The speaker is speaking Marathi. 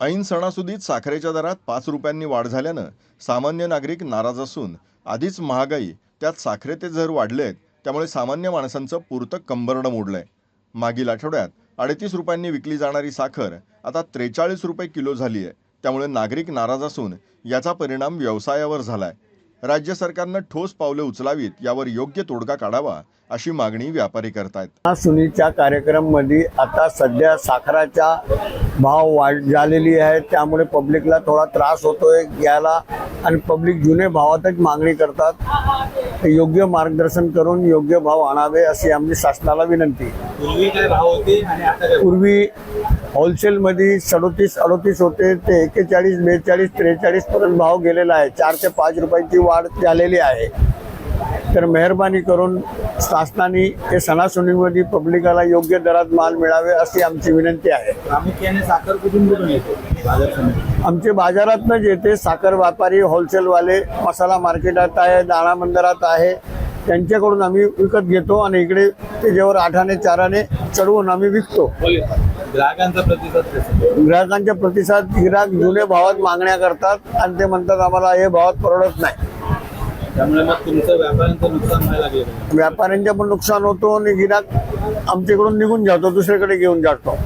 ऐन सणासुदीत साखरेच्या दरात पाच रुपयांनी वाढ झाल्यानं सामान्य नागरिक नाराज असून आधीच महागाई त्यात साखरेचे झर वाढले आहेत त्यामुळे सामान्य माणसांचं पुरतं कंबरडं मोडलंय. मागील आठवड्यात अडतीस रुपयांनी विकली जाणारी साखर आता त्रेचाळीस रुपये किलो झाली आहे त्यामुळे नागरिक नाराज असून याचा परिणाम व्यवसायावर झालाय. राज्य सरकारनं ठोस पावले उचलावीत यावर योग्य तोडगा काढावा अशी मागणी व्यापारी करतायत. सुनीच्या कार्यक्रममध्ये आता सध्या साखराच्या भाव वाढ झालेली आहे त्यामुळे पब्लिकला थोडा त्रास होतोय घ्यायला. आणि पब्लिक जुने भावातच मागणी करतात. योग्य मार्गदर्शन करून योग्य भाव आणावे अशी आमची शासनाला विनंती. पूर्वी होलसेलमध्ये सदोतीस अडोतीस होते. ते एक्केचाळीस बेचाळीस त्रेचाळीस पर्यंत भाव गेलेला आहे. चार ते पाच रुपयाची वाढ झालेली आहे. तर मेहरबानी करून शासनाने हे सणासुदीमध्ये पब्लिकाला योग्य दरात माल मिळावे अशी आमची विनंती आहे. आमचे बाजारातनं येते साखर व्यापारी होलसेलवाले मसाला मार्केटात आहे दाणा मंदिरात आहे त्यांच्याकडून आम्ही विकत घेतो आणि इकडे त्याच्यावर आठाने चाराने चढवून आम्ही विकतो. ग्राहकांचा प्रतिसाद कसा? ग्राहकांच्या प्रतिसाद गिराक जुने भावात मागण्या करतात आणि ते म्हणतात आम्हाला हे भावात परवडत नाही. त्यामुळे मग तुमचं व्यापाऱ्यांचं नुकसान व्हायला लागलं व्यापाऱ्यांचं पण नुकसान होतो आणि गिराक आमच्याकडून निघून जातो दुसरीकडे घेऊन जातो.